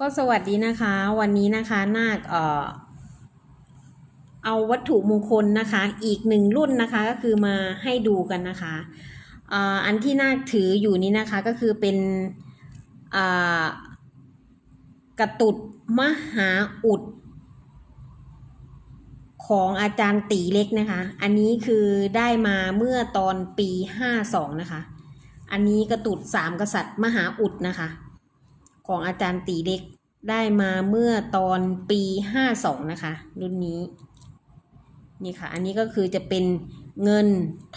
ก็สวัสดีนะคะ วันนี้นะคะนาคเอ่อเอาวัตถุมงคลนะคะ อีกหนึ่งรุ่นนะคะก็คือมาให้ดูกันนะคะเอ่ออันที่นาคถืออยู่นี้นะคะก็คือเป็นอ่ากระตุดมหาอุด ของอาจารย์ตีเล็กนะคะ อันนี้คือได้มาเมื่อตอนปีห้าสองนะคะ อันนี้กระตุดสามกษัตริย์มหาอุดนะคะ ของอาจารย์ตีเล็กได้มาเมื่อตอนปีห้าสองนะคะ รุ่นนี้ นี่ค่ะ อันนี้ก็คือจะเป็นเงิน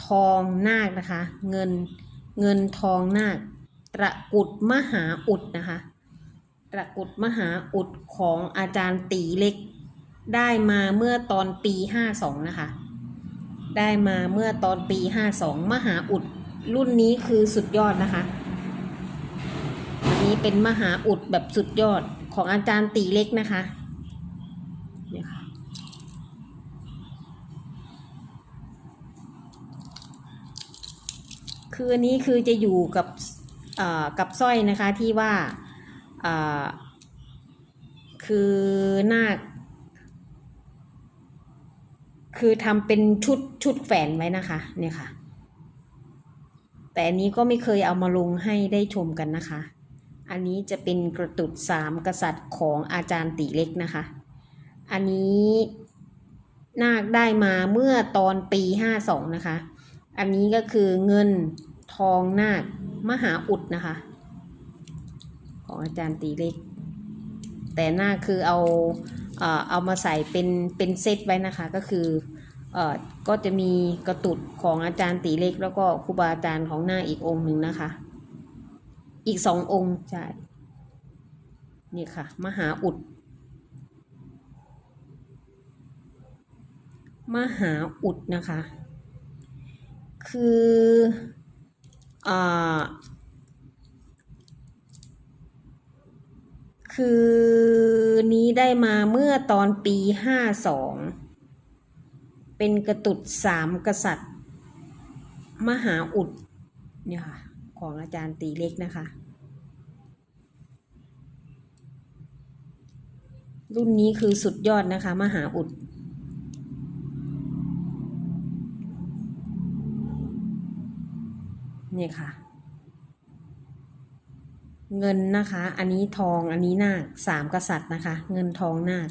ทองนาคนะคะ เงินเงินทองนาคตระกุดมหาอุดนะคะ ตระกุดมหาอุดของอาจารย์ตีเล็ก ได้มาเมื่อตอนปีห้าสองนะคะ ได้มาเมื่อตอนปีห้าสองมหาอุด รุ่นนี้คือสุดยอดนะคะ นี้เป็นมหาอุดแบบสุดยอดของอาจารย์ตีเล็กนะคะเนี่ยค่ะคืออันนี้คือจะอยู่กับกับสร้อยนะคะที่ว่าคือนาคคือทำเป็นชุดชุดแฝนไว้นะคะเนี่ยค่ะ แต่อันนี้ก็ไม่เคยเอามาลงให้ได้ชมกันนะคะ อันนี้จะเป็นกระตุดสามกษัตริย์ของอาจารย์ตีเล็กนะคะ อันนี้นาคได้มาเมื่อตอนปีห้าสองนะคะ อันนี้ก็คือเงินทองนาคมหาอุดนะคะ ของอาจารย์ตีเล็ก แต่นาคคือเอาเอามาใส่เป็นเป็นเซตไว้นะคะก็คือเอ่อก็จะมีกระตุดของอาจารย์ตีเล็ก แล้วก็ครูบาอาจารย์ของนาคอีกองค์หนึ่งนะคะ อีกสององค์ใช่นี่ค่ะ มหาอุด มหาอุดนะคะ คืออ่าคือนี้ได้มาเมื่อตอนปีห้าสองเป็นกระตุดสามกษัตริย์ มหาอุดเนี่ยค่ะ ของอาจารย์ตีเล็กนะคะ รุ่นนี้คือสุดยอดนะคะ มหาอุดเนี่ยค่ะ เงินนะคะ อันนี้ทองอันนี้นาคสามกษัตริย์นะคะ เงินทองนาค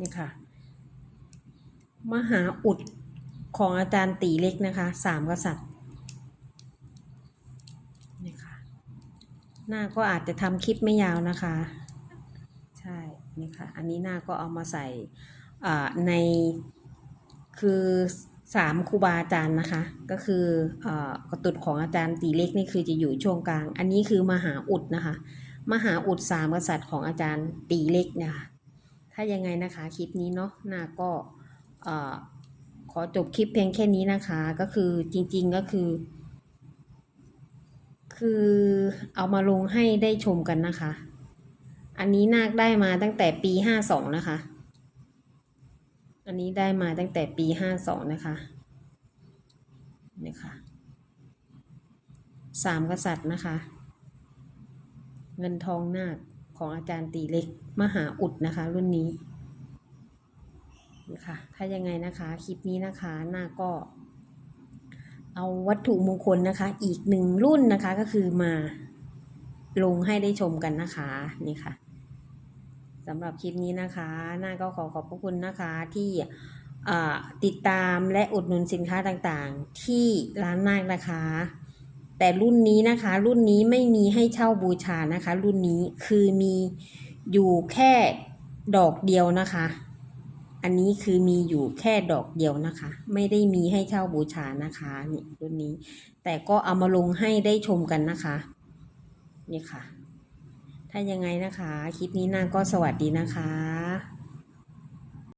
นี่ค่ะ มหาอุดของอาจารย์ตีเล็กนะคะสามกษัตริย์นี่ค่ะหน้าก็อาจจะทำคลิปไม่ยาวนะคะ ใช่นี่ค่ะ อันนี้หน้าก็เอามาใส่ในคือสามครูบาอาจารย์นะคะ ก็คืออกระตุดของอาจารย์ตีเล็กนี่คือจะอยู่ช่วงกลาง อันนี้คือมหาอุดนะคะ มหาอุดสามกษัตริย์ของอาจารย์ตีเล็กนะคะ ถ้ายังไงนะคะคลิปนี้เนาะนาก็ขอจบคลิปเพียงแค่นี้นะคะ ก็คือจริงๆก็คือ คือเอามาลงให้ได้ชมกันนะคะ อันนี้นาคได้มาตั้งแต่ปีห้าสองนะคะ อันนี้ได้มาตั้งแต่ปีห้าสองนะคะนี่ค่ะสามกษัตริย์นะคะ เงินทองนาค ของอาจารย์ตีเล็กมหาอุดนะคะ รุ่นนี้นะคะถ้ายังไงนะคะคลิปนี้นะคะหน้าก็ เอาวัตถุมงคลนะคะ อีกหนึ่งรุ่นนะคะก็คือมาลงให้ได้ชมกันนะคะนี่ค่ะสำหรับคลิปนี้นะคะหน้าก็ขอขอบพระคุณนะคะที่ติดตามและอุดหนุนสินค้าต่างๆ ที่ร้านนาคนะคะ แต่รุ่นนี้นะคะ รุ่นนี้ไม่มีให้เช่าบูชานะคะ รุ่นนี้คือมีอยู่แค่ดอกเดียวนะคะ อันนี้คือมีอยู่แค่ดอกเดียวนะคะ ไม่ได้มีให้เช่าบูชานะคะนี่รุ่นนี้ แต่ก็เอามาลงให้ได้ชมกันนะคะ นี่ค่ะ ถ้ายังไงนะคะ คลิปนี้นาก็สวัสดีนะคะ